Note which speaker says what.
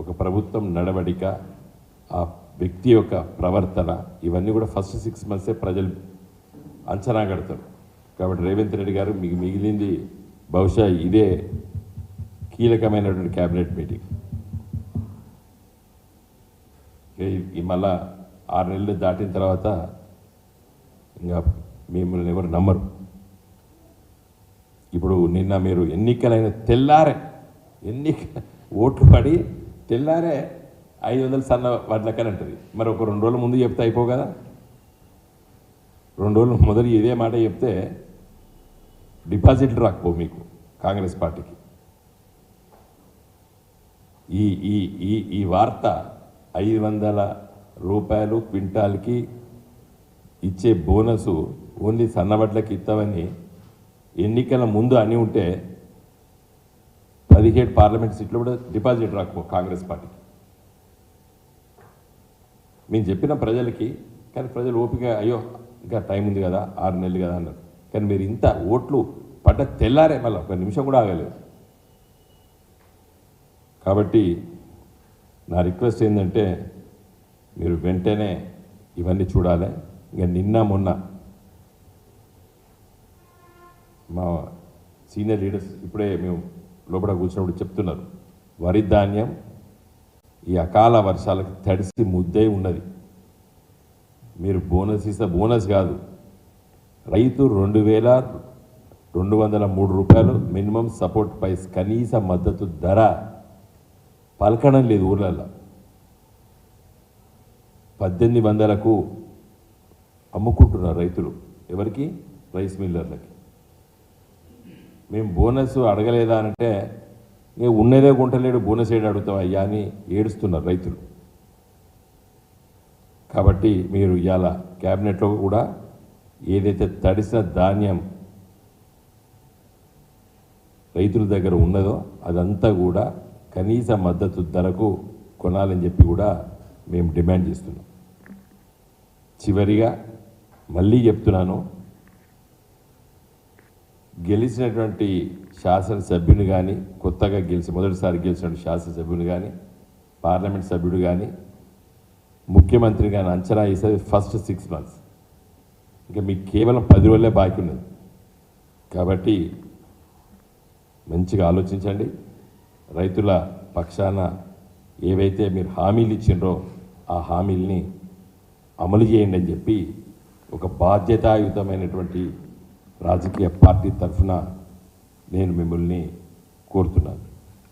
Speaker 1: ఒక ప్రభుత్వం నడవడిక ఆ వ్యక్తి యొక్క ప్రవర్తన ఇవన్నీ కూడా ఫస్ట్ సిక్స్ మంత్సే ప్రజలు అంచనా కడతారు. కాబట్టి రేవంత్ రెడ్డి గారు మీకు మిగిలింది బహుశా ఇదే కీలకమైనటువంటి క్యాబినెట్ మీటింగ్ ఈ- ఈ మళ్ళా ఆరు నెలలు దాటిన తర్వాత ఇంకా మిమ్మల్ని ఎవరు నమ్మరు. ఇప్పుడు నిన్న మీరు ఎన్నికలైన తెల్లారే ఎన్నిక ఓట్లు పడి తెల్లారే ఐదు వందలు సన్న వాటిలక్కని అంటుంది. మరి ఒక రెండు రోజుల ముందు చెప్తే అయిపో కదా? రెండు రోజులు మొదలు ఇదే మాట చెప్తే డిపాజిట్లు రాకపో మీకు కాంగ్రెస్ పార్టీకి. ఈ ఈ ఈ ఈ వార్త ఐదు వందల రూపాయలు క్వింటాల్కి ఇచ్చే బోనసు ఓన్లీ సన్నబడ్లకి ఇస్తామని ఎన్నికల ముందు అని ఉంటే పదిహేడు పార్లమెంట్ సీట్లు కూడా డిపాజిట్ రాకపో కాంగ్రెస్ పార్టీకి. మేము చెప్పిన ప్రజలకి కానీ ప్రజలు ఓపిక అయ్యో ఇంకా టైం ఉంది కదా ఆరు నెలలు కదా అన్నారు. కానీ మీరు ఇంత ఓట్లు పడ్డ తెల్లారే మళ్ళీ ఒక నిమిషం కూడా ఆగలేదు. కాబట్టి నా రిక్వెస్ట్ ఏంటంటే మీరు వెంటనే ఇవన్నీ చూడాలి. ఇంకా నిన్న మొన్న మా సీనియర్ లీడర్స్ ఇప్పుడే మేము లోపల కూర్చున్నప్పుడు చెప్తున్నారు. వరి ధాన్యం ఈ అకాల వర్షాలకు తడిసి ముద్దే ఉన్నది. మీరు బోనస్ ఇస్తే బోనస్ కాదు. రైతు రెండు వేల రెండు వందల మూడు రూపాయలు మినిమం సపోర్ట్ ప్రైస్ కనీస మద్దతు ధర. పలకడం లేదు ఊర్లలో పద్దెనిమిది వందలకు అమ్ముకుంటున్నారు రైతులు. ఎవరికి? రైస్ మిల్లర్లకి. మేము బోనస్ అడగలేదా అంటే నేను ఉన్నదే గుంటలేడు బోనస్ ఏడు అడుగుతాం అయ్యా అని ఏడుస్తున్నారు రైతులు. కాబట్టి మీరు ఇవాళ క్యాబినెట్లో కూడా ఏదైతే తడిసిన ధాన్యం రైతుల దగ్గర ఉన్నదో అదంతా కూడా కనీస మద్దతు ధరకు కొనాలని చెప్పి కూడా మేము డిమాండ్ చేస్తున్నాం. చివరిగా మళ్ళీ చెప్తున్నాను గెలిచినటువంటి శాసనసభ్యుని కానీ కొత్తగా గెలిచి మొదటిసారి గెలిచినటువంటి శాసనసభ్యుని కానీ పార్లమెంట్ సభ్యుడు కానీ ముఖ్యమంత్రి కానీ అంచనా వేసేది ఫస్ట్ సిక్స్ మంత్స్ ఇంకా మీకు కేవలం పది రోజులే బాకీ ఉన్నది. కాబట్టి మంచిగా ఆలోచించండి. రైతుల పక్షాన ఏవైతే మీరు హామీలు ఇచ్చిండ్రో ఆ హామీల్ని అమలు చేయండి అని చెప్పి ఒక బాధ్యతాయుతమైనటువంటి రాజకీయ పార్టీ తరఫున నేను మిమ్మల్ని కోరుతున్నాను.